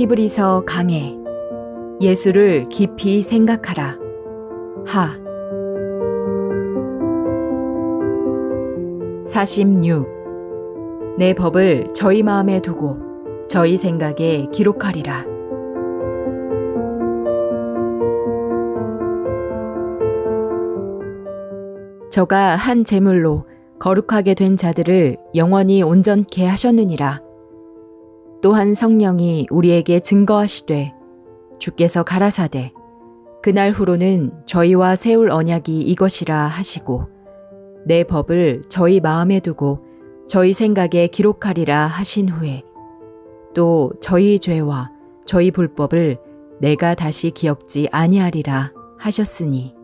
히브리서 강해 예수를 깊이 생각하라. 하 46. 내 법을 저희 마음에 두고 저희 생각에 기록하리라. 저가 한 제물로 거룩하게 된 자들을 영원히 온전케 하셨느니라. 또한 성령이 우리에게 증거하시되 주께서 가라사대 그날 후로는 저희와 세울 언약이 이것이라 하시고 내 법을 저희 마음에 두고 저희 생각에 기록하리라 하신 후에 또 저희 죄와 저희 불법을 내가 다시 기억지 아니하리라 하셨으니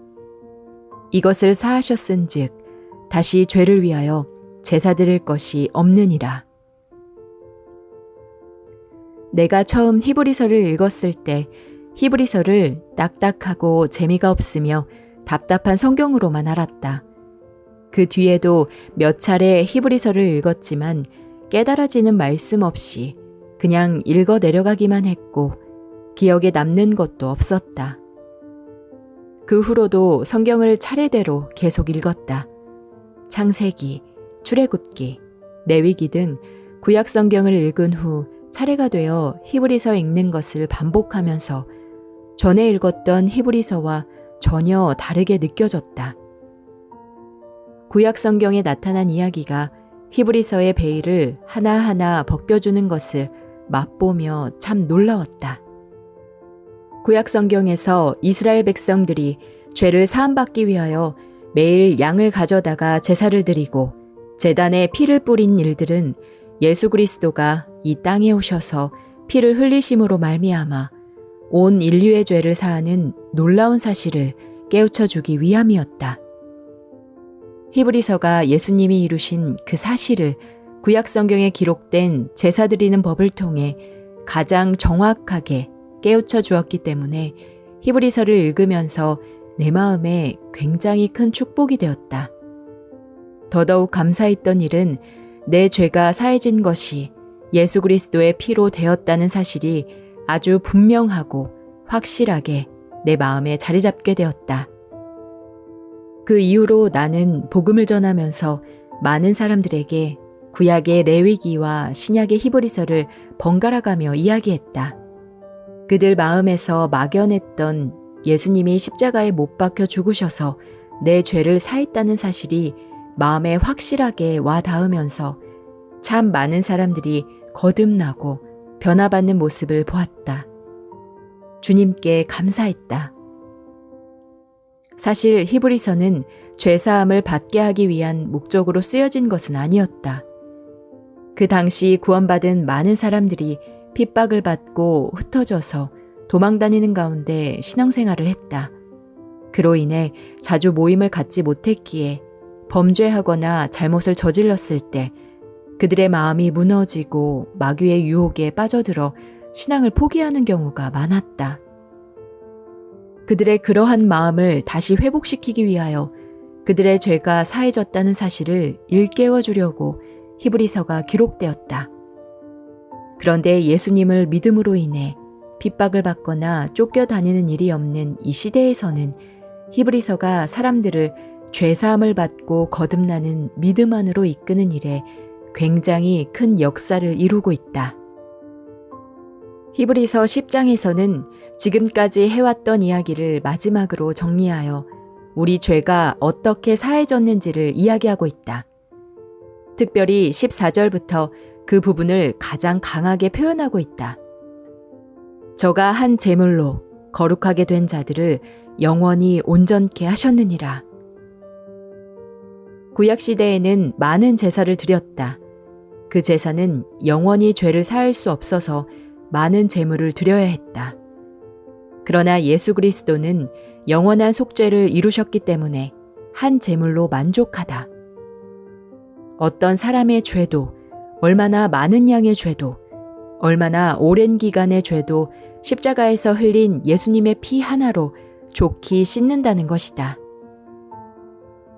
이것을 사하셨은즉 다시 죄를 위하여 제사 드릴 것이 없느니라 내가 처음 히브리서를 읽었을 때 히브리서를 딱딱하고 재미가 없으며 답답한 성경으로만 알았다. 그 뒤에도 몇 차례 히브리서를 읽었지만 깨달아지는 말씀 없이 그냥 읽어 내려가기만 했고 기억에 남는 것도 없었다. 그 후로도 성경을 차례대로 계속 읽었다. 창세기, 출애굽기, 레위기 등 구약 성경을 읽은 후 차례가 되어 히브리서 읽는 것을 반복하면서 전에 읽었던 히브리서와 전혀 다르게 느껴졌다. 구약 성경에 나타난 이야기가 히브리서의 베일을 하나하나 벗겨주는 것을 맛보며 참 놀라웠다. 구약 성경에서 이스라엘 백성들이 죄를 사함받기 위하여 매일 양을 가져다가 제사를 드리고 재단에 피를 뿌린 일들은 예수 그리스도가 이 땅에 오셔서 피를 흘리심으로 말미암아 온 인류의 죄를 사하는 놀라운 사실을 깨우쳐 주기 위함이었다. 히브리서가 예수님이 이루신 그 사실을 구약 성경에 기록된 제사 드리는 법을 통해 가장 정확하게 깨우쳐 주었기 때문에 히브리서를 읽으면서 내 마음에 굉장히 큰 축복이 되었다. 더더욱 감사했던 일은 내 죄가 사해진 것이 예수 그리스도의 피로 되었다는 사실이 아주 분명하고 확실하게 내 마음에 자리 잡게 되었다. 그 이후로 나는 복음을 전하면서 많은 사람들에게 구약의 레위기와 신약의 히브리서를 번갈아 가며 이야기했다. 그들 마음에서 막연했던 예수님이 십자가에 못 박혀 죽으셔서 내 죄를 사했다는 사실이 마음에 확실하게 와 닿으면서 참 많은 사람들이 거듭나고 변화받는 모습을 보았다. 주님께 감사했다. 사실 히브리서는 죄사함을 받게 하기 위한 목적으로 쓰여진 것은 아니었다. 그 당시 구원받은 많은 사람들이 핍박을 받고 흩어져서 도망다니는 가운데 신앙생활을 했다. 그로 인해 자주 모임을 갖지 못했기에 범죄하거나 잘못을 저질렀을 때 그들의 마음이 무너지고 마귀의 유혹에 빠져들어 신앙을 포기하는 경우가 많았다. 그들의 그러한 마음을 다시 회복시키기 위하여 그들의 죄가 사해졌다는 사실을 일깨워 주려고 히브리서가 기록되었다. 그런데 예수님을 믿음으로 인해 핍박을 받거나 쫓겨다니는 일이 없는 이 시대에서는 히브리서가 사람들을 죄사함을 받고 거듭나는 믿음 안으로 이끄는 일에 굉장히 큰 역사를 이루고 있다. 히브리서 10장에서는 지금까지 해왔던 이야기를 마지막으로 정리하여 우리 죄가 어떻게 사해졌는지를 이야기하고 있다. 특별히 14절부터 그 부분을 가장 강하게 표현하고 있다. 저가 한 제물로 거룩하게 된 자들을 영원히 온전케 하셨느니라. 구약시대에는 많은 제사를 드렸다. 그 제사는 영원히 죄를 사할 수 없어서 많은 제물을 드려야 했다. 그러나 예수 그리스도는 영원한 속죄를 이루셨기 때문에 한 제물로 만족하다. 어떤 사람의 죄도 얼마나 많은 양의 죄도 얼마나 오랜 기간의 죄도 십자가에서 흘린 예수님의 피 하나로 좋게 씻는다는 것이다.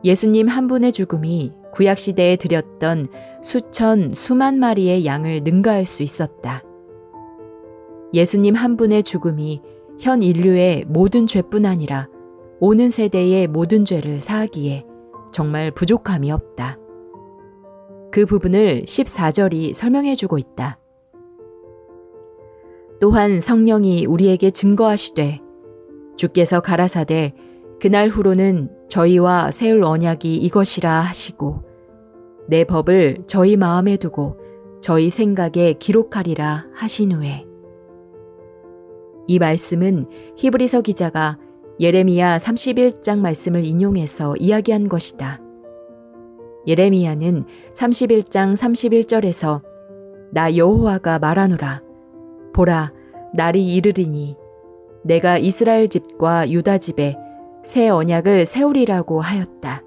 예수님 한 분의 죽음이 구약시대에 드렸던 수천, 수만 마리의 양을 능가할 수 있었다. 예수님 한 분의 죽음이 현 인류의 모든 죄뿐 아니라 오는 세대의 모든 죄를 사하기에 정말 부족함이 없다. 그 부분을 14절이 설명해 주고 있다. 또한 성령이 우리에게 증거하시되 주께서 가라사대 그날 후로는 저희와 세울 언약이 이것이라 하시고 내 법을 저희 마음에 두고 저희 생각에 기록하리라 하신 후에 이 말씀은 히브리서 기자가 예레미야 31장 말씀을 인용해서 이야기한 것이다. 예레미야는 31장 31절에서 나 여호와가 말하노라 보라 날이 이르리니 내가 이스라엘 집과 유다 집에 새 언약을 세우리라고 하였다.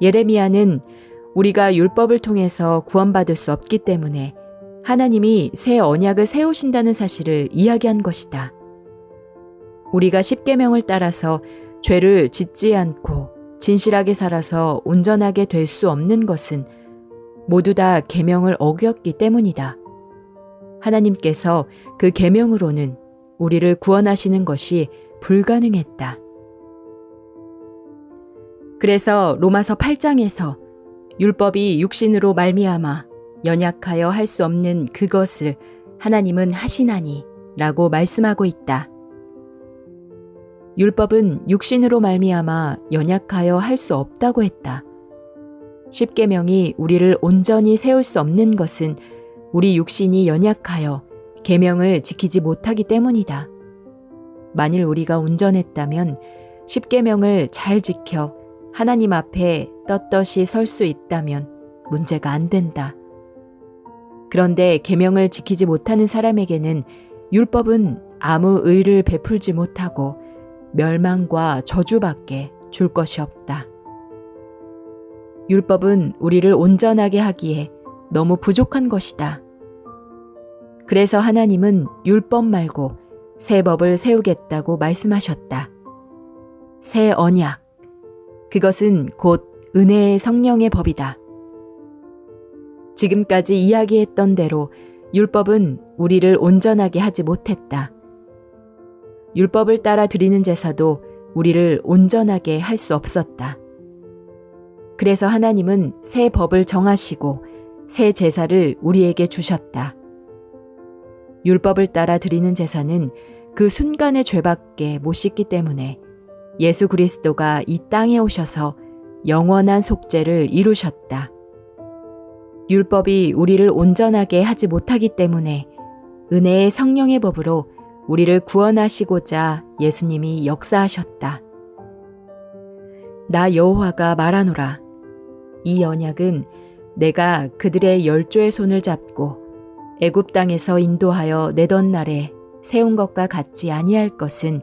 예레미야는 우리가 율법을 통해서 구원받을 수 없기 때문에 하나님이 새 언약을 세우신다는 사실을 이야기한 것이다. 우리가 십계명을 따라서 죄를 짓지 않고 진실하게 살아서 온전하게 될 수 없는 것은 모두 다 계명을 어겼기 때문이다. 하나님께서 그 계명으로는 우리를 구원하시는 것이 불가능했다. 그래서 로마서 8장에서 율법이 육신으로 말미암아 연약하여 할 수 없는 그것을 하나님은 하시나니 라고 말씀하고 있다. 율법은 육신으로 말미암아 연약하여 할 수 없다고 했다. 십계명이 우리를 온전히 세울 수 없는 것은 우리 육신이 연약하여 계명을 지키지 못하기 때문이다. 만일 우리가 온전했다면 십계명을 잘 지켜 하나님 앞에 떳떳이 설 수 있다면 문제가 안 된다. 그런데 계명을 지키지 못하는 사람에게는 율법은 아무 의를 베풀지 못하고 멸망과 저주밖에 줄 것이 없다. 율법은 우리를 온전하게 하기에 너무 부족한 것이다. 그래서 하나님은 율법 말고 새 법을 세우겠다고 말씀하셨다. 새 언약. 그것은 곧 은혜의 성령의 법이다. 지금까지 이야기했던 대로 율법은 우리를 온전하게 하지 못했다. 율법을 따라 드리는 제사도 우리를 온전하게 할 수 없었다. 그래서 하나님은 새 법을 정하시고 새 제사를 우리에게 주셨다. 율법을 따라 드리는 제사는 그 순간의 죄밖에 못 씻기 때문에 예수 그리스도가 이 땅에 오셔서 영원한 속죄를 이루셨다. 율법이 우리를 온전하게 하지 못하기 때문에 은혜의 성령의 법으로 우리를 구원하시고자 예수님이 역사하셨다. 나 여호와가 말하노라. 이 언약은 내가 그들의 열조의 손을 잡고 애굽 땅에서 인도하여 내던 날에 세운 것과 같지 아니할 것은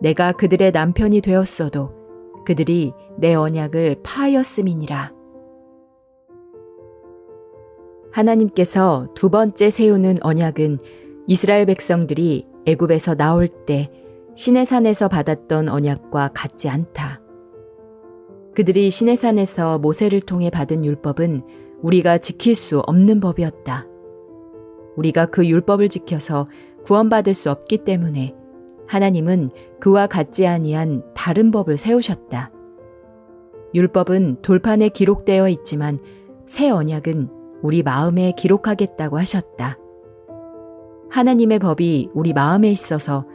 내가 그들의 남편이 되었어도 그들이 내 언약을 파하였음이니라. 하나님께서 두 번째 세우는 언약은 이스라엘 백성들이 애굽에서 나올 때 시내산에서 받았던 언약과 같지 않다. 그들이 시내산에서 모세를 통해 받은 율법은 우리가 지킬 수 없는 법이었다. 우리가 그 율법을 지켜서 구원받을 수 없기 때문에 하나님은 그와 같지 아니한 다른 법을 세우셨다. 율법은 돌판에 기록되어 있지만 새 언약은 우리 마음에 기록하겠다고 하셨다. 하나님의 법이 우리 마음에 있어서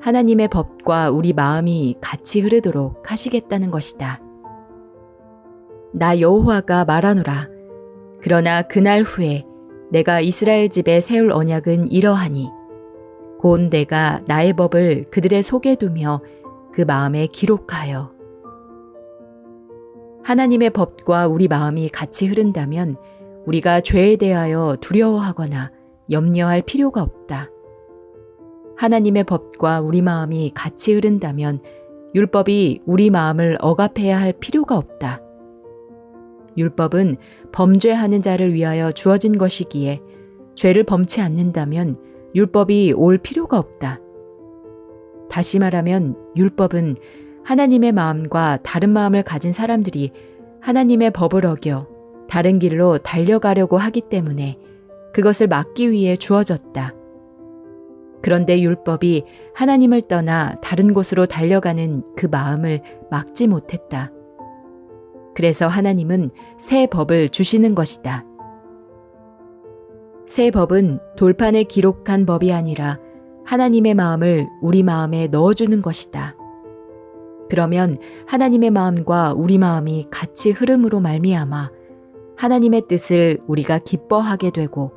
하나님의 법과 우리 마음이 같이 흐르도록 하시겠다는 것이다. 나 여호와가 말하노라. 그러나 그날 후에 내가 이스라엘 집에 세울 언약은 이러하니 곧 내가 나의 법을 그들의 속에 두며 그 마음에 기록하여 하나님의 법과 우리 마음이 같이 흐른다면 우리가 죄에 대하여 두려워하거나 염려할 필요가 없다. 하나님의 법과 우리 마음이 같이 흐른다면 율법이 우리 마음을 억압해야 할 필요가 없다. 율법은 범죄하는 자를 위하여 주어진 것이기에 죄를 범치 않는다면 율법이 올 필요가 없다. 다시 말하면 율법은 하나님의 마음과 다른 마음을 가진 사람들이 하나님의 법을 어겨 다른 길로 달려가려고 하기 때문에 그것을 막기 위해 주어졌다. 그런데 율법이 하나님을 떠나 다른 곳으로 달려가는 그 마음을 막지 못했다. 그래서 하나님은 새 법을 주시는 것이다. 새 법은 돌판에 기록한 법이 아니라 하나님의 마음을 우리 마음에 넣어주는 것이다. 그러면 하나님의 마음과 우리 마음이 같이 흐름으로 말미암아 하나님의 뜻을 우리가 기뻐하게 되고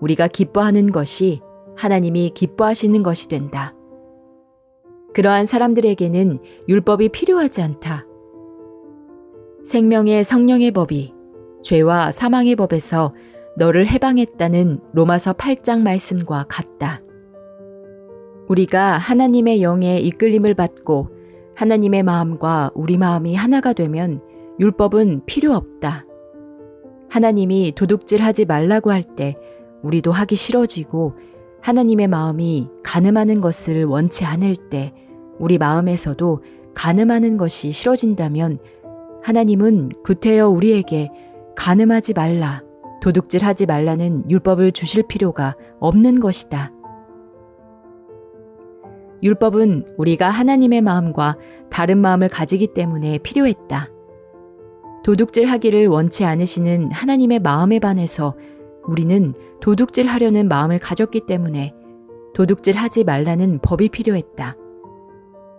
우리가 기뻐하는 것이 하나님이 기뻐하시는 것이 된다. 그러한 사람들에게는 율법이 필요하지 않다. 생명의 성령의 법이 죄와 사망의 법에서 너를 해방했다는 로마서 8장 말씀과 같다. 우리가 하나님의 영에 이끌림을 받고 하나님의 마음과 우리 마음이 하나가 되면 율법은 필요 없다. 하나님이 도둑질 하지 말라고 할 때 우리도 하기 싫어지고 하나님의 마음이 가늠하는 것을 원치 않을 때 우리 마음에서도 가늠하는 것이 싫어진다면 하나님은 구태여 우리에게 가늠하지 말라, 도둑질 하지 말라는 율법을 주실 필요가 없는 것이다. 율법은 우리가 하나님의 마음과 다른 마음을 가지기 때문에 필요했다. 도둑질 하기를 원치 않으시는 하나님의 마음에 반해서 우리는 도둑질 하려는 마음을 가졌기 때문에 도둑질 하지 말라는 법이 필요했다.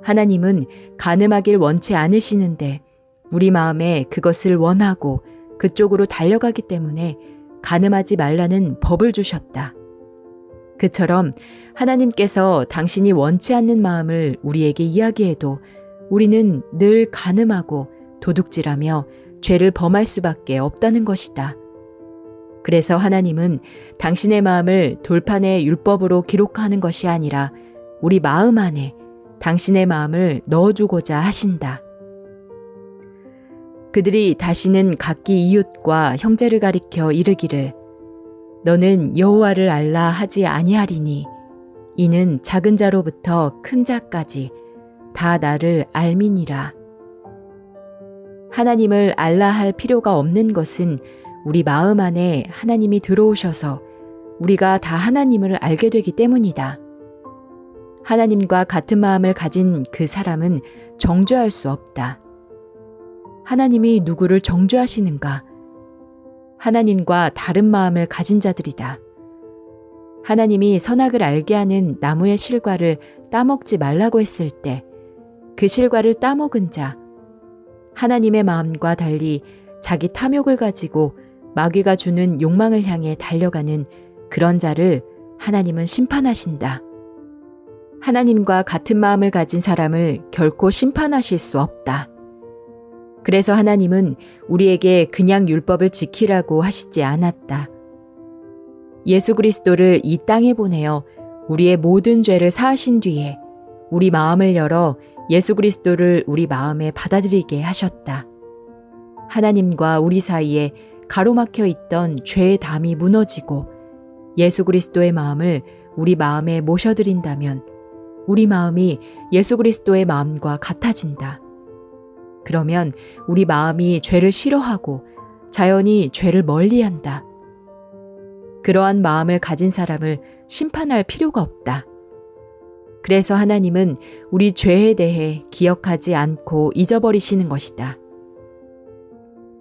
하나님은 가늠하길 원치 않으시는데 우리 마음에 그것을 원하고 그쪽으로 달려가기 때문에 가늠하지 말라는 법을 주셨다. 그처럼 하나님께서 당신이 원치 않는 마음을 우리에게 이야기해도 우리는 늘 가늠하고 도둑질하며 죄를 범할 수밖에 없다는 것이다. 그래서 하나님은 당신의 마음을 돌판에 율법으로 기록하는 것이 아니라 우리 마음 안에 당신의 마음을 넣어주고자 하신다. 그들이 다시는 각기 이웃과 형제를 가리켜 이르기를 너는 여호와를 알라 하지 아니하리니 이는 작은 자로부터 큰 자까지 다 나를 알미니라. 하나님을 알라 할 필요가 없는 것은 우리 마음 안에 하나님이 들어오셔서 우리가 다 하나님을 알게 되기 때문이다. 하나님과 같은 마음을 가진 그 사람은 정죄할 수 없다. 하나님이 누구를 정죄하시는가? 하나님과 다른 마음을 가진 자들이다. 하나님이 선악을 알게 하는 나무의 실과를 따먹지 말라고 했을 때 그 실과를 따먹은 자, 하나님의 마음과 달리 자기 탐욕을 가지고 마귀가 주는 욕망을 향해 달려가는 그런 자를 하나님은 심판하신다. 하나님과 같은 마음을 가진 사람을 결코 심판하실 수 없다. 그래서 하나님은 우리에게 그냥 율법을 지키라고 하시지 않았다. 예수 그리스도를 이 땅에 보내어 우리의 모든 죄를 사하신 뒤에 우리 마음을 열어 예수 그리스도를 우리 마음에 받아들이게 하셨다. 하나님과 우리 사이에 가로막혀 있던 죄의 담이 무너지고 예수 그리스도의 마음을 우리 마음에 모셔드린다면 우리 마음이 예수 그리스도의 마음과 같아진다. 그러면 우리 마음이 죄를 싫어하고 자연히 죄를 멀리 한다. 그러한 마음을 가진 사람을 심판할 필요가 없다. 그래서 하나님은 우리 죄에 대해 기억하지 않고 잊어버리시는 것이다.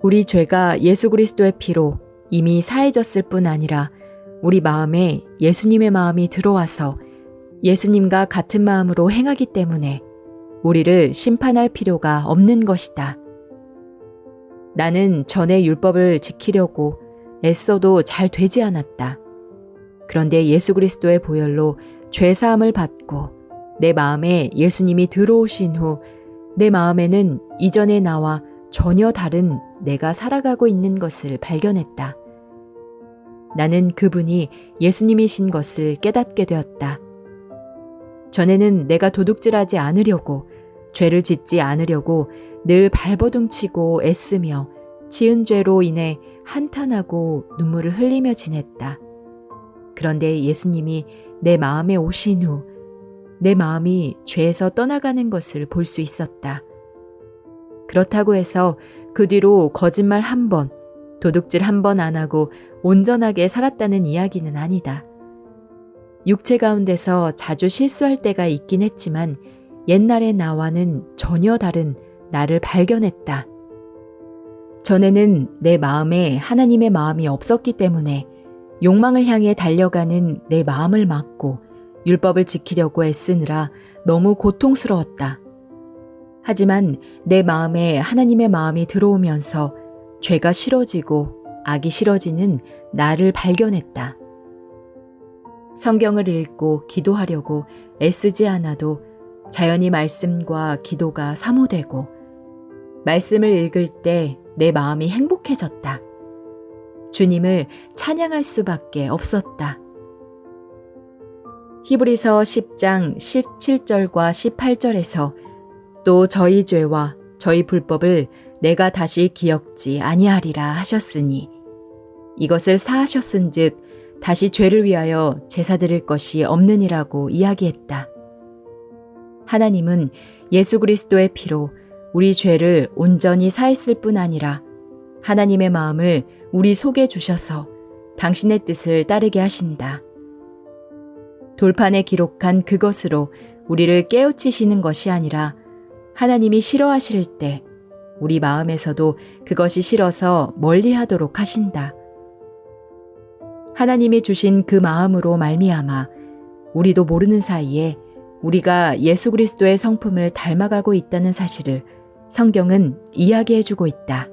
우리 죄가 예수 그리스도의 피로 이미 사해졌을 뿐 아니라 우리 마음에 예수님의 마음이 들어와서 예수님과 같은 마음으로 행하기 때문에 우리를 심판할 필요가 없는 것이다. 나는 전에 율법을 지키려고 애써도 잘 되지 않았다. 그런데 예수 그리스도의 보혈로 죄사함을 받고 내 마음에 예수님이 들어오신 후 내 마음에는 이전의 나와 전혀 다른 내가 살아가고 있는 것을 발견했다. 나는 그분이 예수님이신 것을 깨닫게 되었다. 전에는 내가 도둑질하지 않으려고 죄를 짓지 않으려고 늘 발버둥 치고 애쓰며 지은 죄로 인해 한탄하고 눈물을 흘리며 지냈다. 그런데 예수님이 내 마음에 오신 후 내 마음이 죄에서 떠나가는 것을 볼 수 있었다. 그렇다고 해서 그 뒤로 거짓말 한 번, 도둑질 한 번 안 하고 온전하게 살았다는 이야기는 아니다. 육체 가운데서 자주 실수할 때가 있긴 했지만 옛날의 나와는 전혀 다른 나를 발견했다. 전에는 내 마음에 하나님의 마음이 없었기 때문에 욕망을 향해 달려가는 내 마음을 막고 율법을 지키려고 애쓰느라 너무 고통스러웠다. 하지만 내 마음에 하나님의 마음이 들어오면서 죄가 싫어지고 악이 싫어지는 나를 발견했다. 성경을 읽고 기도하려고 애쓰지 않아도 자연히 말씀과 기도가 사모되고 말씀을 읽을 때 내 마음이 행복해졌다. 주님을 찬양할 수밖에 없었다. 히브리서 10장 17절과 18절에서 또 저희 죄와 저희 불법을 내가 다시 기억지 아니하리라 하셨으니 이것을 사하셨은즉 다시 죄를 위하여 제사 드릴 것이 없느니라고 이야기했다. 하나님은 예수 그리스도의 피로 우리 죄를 온전히 사했을 뿐 아니라 하나님의 마음을 우리 속에 주셔서 당신의 뜻을 따르게 하신다. 돌판에 기록한 그것으로 우리를 깨우치시는 것이 아니라 하나님이 싫어하실 때 우리 마음에서도 그것이 싫어서 멀리 하도록 하신다. 하나님이 주신 그 마음으로 말미암아 우리도 모르는 사이에 우리가 예수 그리스도의 성품을 닮아가고 있다는 사실을 성경은 이야기해주고 있다.